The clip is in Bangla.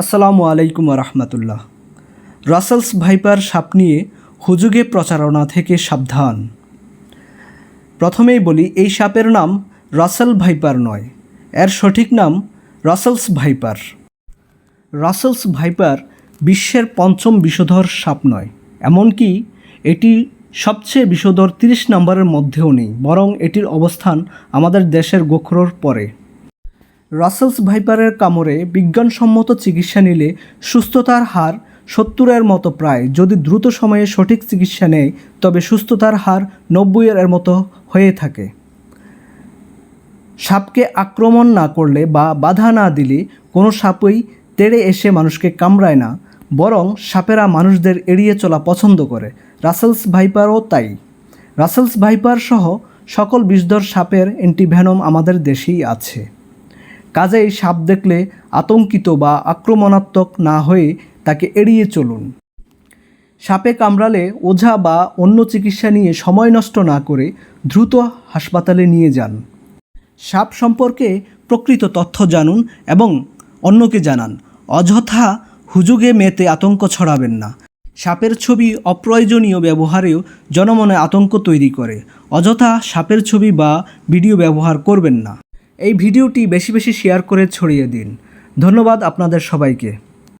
আসসালামু আলাইকুম রহমতুল্লাহ। রাসেলস ভাইপার সাপ নিয়ে হুজুগে প্রচারণা থেকে সাবধান। প্রথমেই বলি, এই সাপের নাম রাসেল ভাইপার নয়। এর সঠিক নাম রাসেলস ভাইপার। রাসেলস ভাইপার বিশ্বের পঞ্চম বিষধর সাপ নয়। এমনকি এটি সবচেয়ে বিষধর তিরিশ নম্বরের মধ্যেও নেই, বরং এটির অবস্থান আমাদের দেশের গোখরোর পরে। রাসেলস ভাইপারের কামড়ে বিজ্ঞানসম্মত চিকিৎসা নিলে সুস্থতার হার সত্তরের মতো প্রায়। যদি দ্রুত সময়ে সঠিক চিকিৎসা নেয়, তবে সুস্থতার হার নব্বইয়ের মতো হয়ে থাকে। সাপকে আক্রমণ না করলে বা বাধা না দিলে কোনো সাপই তেড়ে এসে মানুষকে কামড়ায় না, বরং সাপেরা মানুষদের এড়িয়ে চলা পছন্দ করে। রাসেলস ভাইপারও তাই। রাসেলস ভাইপার সহ সকল বিষধর সাপের অ্যান্টিভ্যানম আমাদের দেশেই আছে। কাজেই সাপ দেখলে আতঙ্কিত বা আক্রমণাত্মক না হয়ে তাকে এড়িয়ে চলুন। সাপে কামড়ালে ওঝা বা অন্য চিকিৎসা নিয়ে সময় নষ্ট না করে দ্রুত হাসপাতালে নিয়ে যান। সাপ সম্পর্কে প্রকৃত তথ্য জানুন এবং অন্যকে জানান। অযথা হুজুগে মেতে আতঙ্ক ছড়াবেন না। সাপের ছবি অপ্রয়োজনীয় ব্যবহারেও জনমনে আতঙ্ক তৈরি করে। অযথা সাপের ছবি বা ভিডিও ব্যবহার করবেন না। এই ভিডিওটি বেশি বেশি শেয়ার করে ছড়িয়ে দিন। ধন্যবাদ আপনাদের সবাইকে।